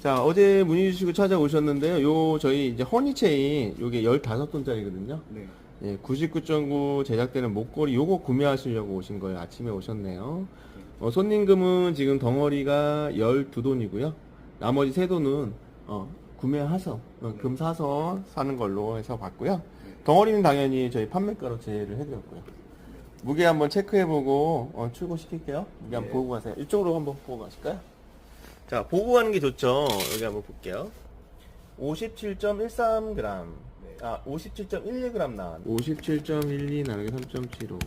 자, 어제 문의 주시고 찾아오셨는데요. 요, 저희 이제 허니체인, 요게 15돈짜리거든요. 네. 예, 99.9 제작되는 목걸이 요거 구매하시려고 오신 거예요. 아침에 오셨네요. 어, 손님금은 지금 덩어리가 12돈이고요. 나머지 세 돈은 어, 구매하서 어, 금 사서 사는 걸로 해서 받고요. 덩어리는 당연히 저희 판매가로 제외를 해드렸고요. 무게 한번 체크해보고 어, 출고시킬게요. 무게 한번 네. 보고 가세요. 이쪽으로 한번 보고 가실까요? 자, 보고 가는 게 좋죠. 여기 한번 볼게요. 57.13g. 아, 57.12g 나왔네. 57.12 나누기 3.75.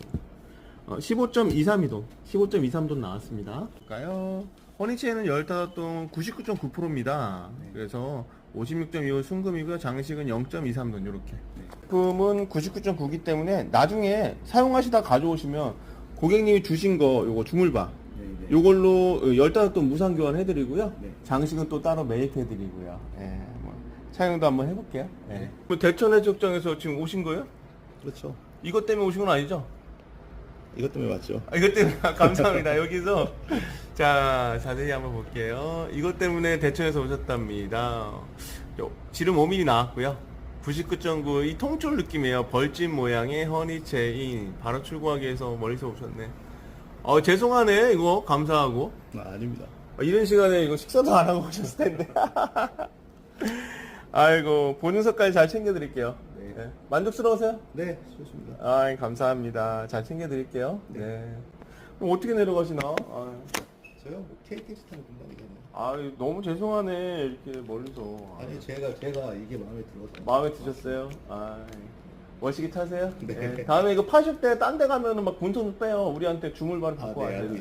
어, 15.232돈. 15.23돈 나왔습니다. 볼까요? 허니체는 15돈 99.9%입니다. 그래서 56.25 순금이고요. 장식은 0.23돈 요렇게. 제품은 99.9기 때문에 나중에 사용하시다 가져오시면 고객님이 주신 거 요거 주물바 네, 네. 요걸로 15돈 무상 교환 해드리고요. 네. 장식은 또 따로 매입해드리고요. 예, 뭐 사용도 한번 해볼게요. 예. 뭐 대천 해적장에서 지금 오신 거예요? 그렇죠. 이것 때문에 오신 건 아니죠? 이것 때문에 왔죠. 아, 이것 때문에 감사합니다. 여기서 자 자세히 한번 볼게요. 이것 때문에 대천에서 오셨답니다. 요, 지름 5mm 나왔고요. 99.9 이 통쫄 느낌이에요. 벌집 모양의 허니체인 바로 출고하기 위해서 멀리서 오셨네. 어 죄송하네 이거 감사하고 아, 아닙니다. 어, 이런 시간에 이거 식사도 안 하고 오셨을 텐데. 아이고 본인석까지 잘 챙겨드릴게요. 네. 네. 만족스러우세요? 네, 좋습니다. 아, 감사합니다. 잘 챙겨드릴게요. 네. 그럼 어떻게 내려가시나? 아, 저요? 뭐 KTX 타는 금방 이잖아요. 아, 너무 죄송하네. 이렇게 멀리서. 아니, 제가, 제가 이게 마음에 들어서. 마음에 드셨어요? 아, 멋있게 타세요? 네. 다음에 이거 파실 때 딴 데 가면은 막 군손 빼요. 우리한테 주물바를 아, 받고 네, 와야 되는데. 알겠습니다.